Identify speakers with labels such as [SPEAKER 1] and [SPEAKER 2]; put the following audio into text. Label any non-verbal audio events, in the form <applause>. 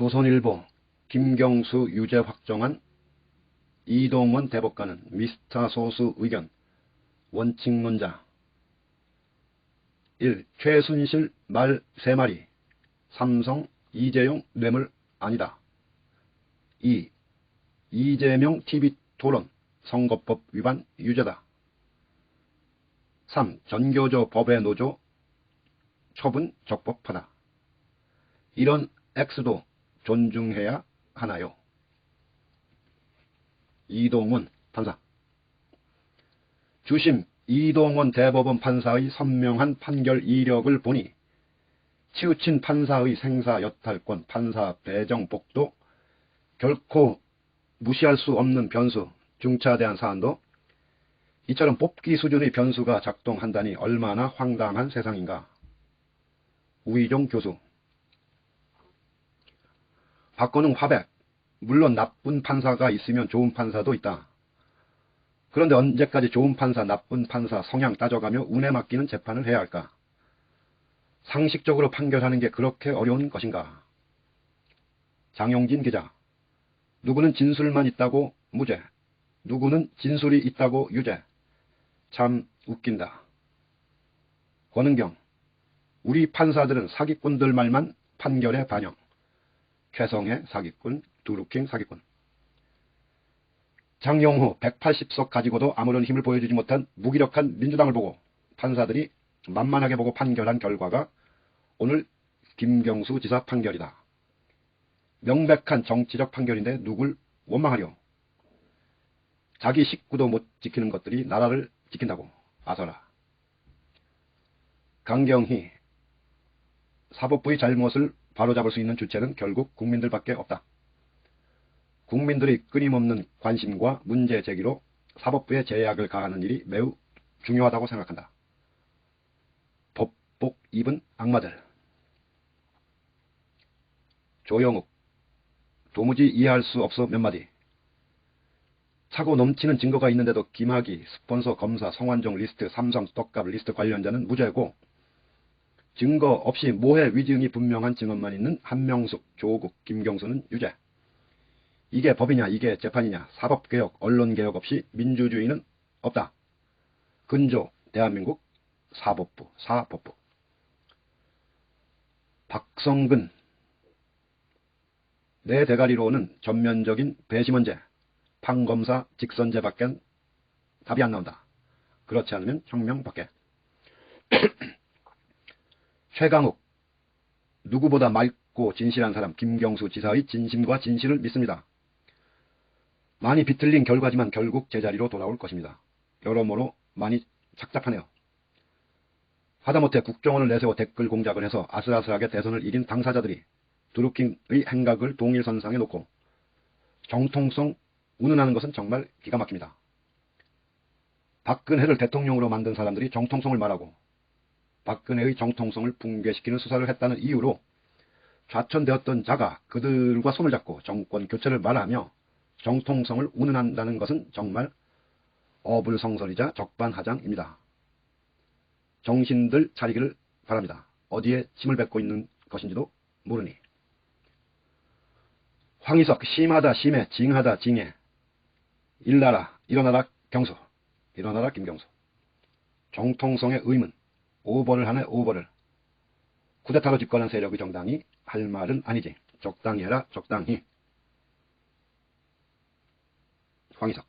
[SPEAKER 1] 조선일보 김경수 유죄 확정한 이동원 대법관은 미스터 소수 의견 원칙론자 1. 최순실 말 3마리 삼성 이재용 뇌물 아니다. 2. 이재명 TV 토론 선거법 위반 유죄다. 3. 전교조 법의 노조 처분 적법하다. 이런 X도 존중해야 하나요? 이동원 판사 주심 이동원 대법원 판사의 선명한 판결 이력을 보니 치우친 판사의 생사 여탈권, 판사 배정복도 결코 무시할 수 없는 변수, 중차대한 사안도 이처럼 뽑기 수준의 변수가 작동한다니 얼마나 황당한 세상인가. 우희종 교수 박건웅 화백 물론 나쁜 판사가 있으면 좋은 판사도 있다. 그런데 언제까지 좋은 판사, 나쁜 판사 성향 따져가며 운에 맡기는 재판을 해야 할까? 상식적으로 판결하는 게 그렇게 어려운 것인가? 장용진 기자. 누구는 진술만 있다고 무죄. 누구는 진술이 있다고 유죄. 참 웃긴다. 권은경. 우리 판사들은 사기꾼들 말만 판결에 반영. 최성해 사기꾼, 두루킹 사기꾼. 장용후 180석 가지고도 아무런 힘을 보여주지 못한 무기력한 민주당을 보고 판사들이 만만하게 보고 판결한 결과가 오늘 김경수 지사 판결이다. 명백한 정치적 판결인데 누굴 원망하려. 자기 식구도 못 지키는 것들이 나라를 지킨다고 아서라. 강경희 사법부의 잘못을 바로잡을 수 있는 주체는 결국 국민들밖에 없다. 국민들의 끊임없는 관심과 문제 제기로 사법부에 제약을 가하는 일이 매우 중요하다고 생각한다. 법복 입은 악마들 조영욱 도무지 이해할 수 없어 몇 마디 차고 넘치는 증거가 있는데도 김학의, 스폰서, 검사, 성완종 리스트, 삼성, 떡값 리스트 관련자는 무죄고 증거 없이 모해 위증이 분명한 증언만 있는 한명숙, 조국, 김경수는 유죄. 이게 법이냐 이게 재판이냐 사법개혁, 언론개혁 없이 민주주의는 없다. 근조 대한민국 사법부, 사법부. 박성근 내 대가리로는 전면적인 배심원제, 판검사 직선제밖엔 답이 안 나온다. 그렇지 않으면 혁명 밖에. <clears throat> 최강욱 누구보다 맑고 진실한 사람 김경수 지사의 진심과 진실을 믿습니다. 많이 비틀린 결과지만 결국 제자리로 돌아올 것입니다. 여러모로 많이 착잡하네요. 하다못해 국정원을 내세워 댓글 공작을 해서 아슬아슬하게 대선을 이긴 당사자들이 드루킹의 행각을 동일선상에 놓고 정통성 운운하는 것은 정말 기가 막힙니다. 박근혜를 대통령으로 만든 사람들이 정통성을 말하고 박근혜의 정통성을 붕괴시키는 수사를 했다는 이유로 좌천되었던 자가 그들과 손을 잡고 정권 교체를 말하며 정통성을 운운한다는 것은 정말 어불성설이자 적반하장입니다. 정신들 차리기를 바랍니다. 어디에 침을 뱉고 있는 것인지도 모르니. 황희석 심하다 심해 징하다 징해 일나라 일어나라 경수 일어나라 김경수 정통성의 의문 오버를 하네 오버를. 쿠데타로 집권한 세력의 정당이 할 말은 아니지. 적당히 해라 적당히. 황희석